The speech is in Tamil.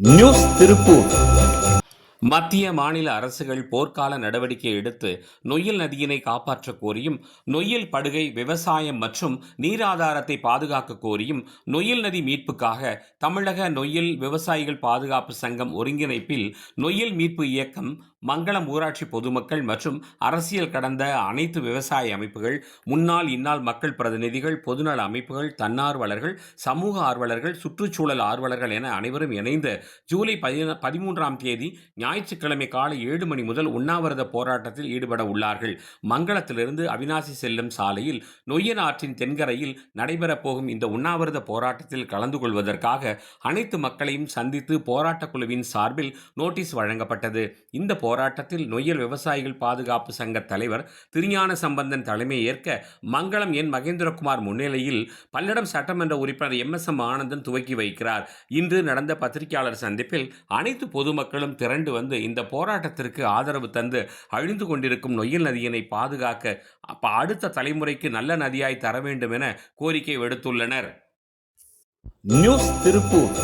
நியூஸ் திருப்பூர் மத்திய மாநில அரசுகள் போர்க்கால நடவடிக்கை எடுத்து நொய்யல் நதியினை காப்பாற்ற கோரியும் நொய்யல் படுகை விவசாயம் மற்றும் நீராதாரத்தை பாதுகாக்க கோரியும் நொய்யல் நதி மீட்புக்காக தமிழக நொய்யல் விவசாயிகள் பாதுகாப்பு சங்கம் ஒருங்கிணைப்பில் நொய்யல் மீட்பு இயக்கம் மங்களம் ஊராட்சி பொதுமக்கள் மற்றும் அரசியல் கடந்த அனைத்து விவசாய அமைப்புகள் முன்னாள் இந்நாள் மக்கள் பிரதிநிதிகள் பொதுநல அமைப்புகள் தன்னார்வலர்கள் சமூக ஆர்வலர்கள் சுற்றுச்சூழல் ஆர்வலர்கள் என அனைவரும் இணைந்து ஜூலை பதின பதிமூன்றாம் தேதி ஞாயிற்றுக்கிழமை காலை ஏழு மணி முதல் உண்ணாவிரத போராட்டத்தில் ஈடுபட உள்ளார்கள். மங்களத்திலிருந்து அவினாசி செல்லும் சாலையில் நொய்யன் ஆற்றின் தென்கரையில் நடைபெறப்போகும் இந்த உண்ணாவிரத போராட்டத்தில் கலந்து கொள்வதற்காக அனைத்து மக்களையும் சந்தித்து போராட்டக் குழுவின் சார்பில் நோட்டீஸ் வழங்கப்பட்டது. இந்த போராட்டத்தில் நொய்யல் விவசாயிகள் பாதுகாப்பு சங்க தலைவர் திருஞான சம்பந்தன் தலைமை ஏற்க மங்களம் என் மகேந்திரகுமார் முன்னிலையில் பல்லடம் சட்டமன்ற உறுப்பினர் எம். எஸ். எம். ஆனந்தன் துவக்கி வைக்கிறார். இன்று நடந்த பத்திரிகையாளர் சந்திப்பில் அனைத்து பொதுமக்களும் திரண்டு வந்து இந்த போராட்டத்திற்கு ஆதரவு தந்து அழிந்து கொண்டிருக்கும் நொய்யல் நதியினை பாதுகாக்க அடுத்த தலைமுறைக்கு நல்ல நதியாய் தர வேண்டும் என கோரிக்கை விடுத்துள்ளனர். நியூஸ் திருப்பூர்.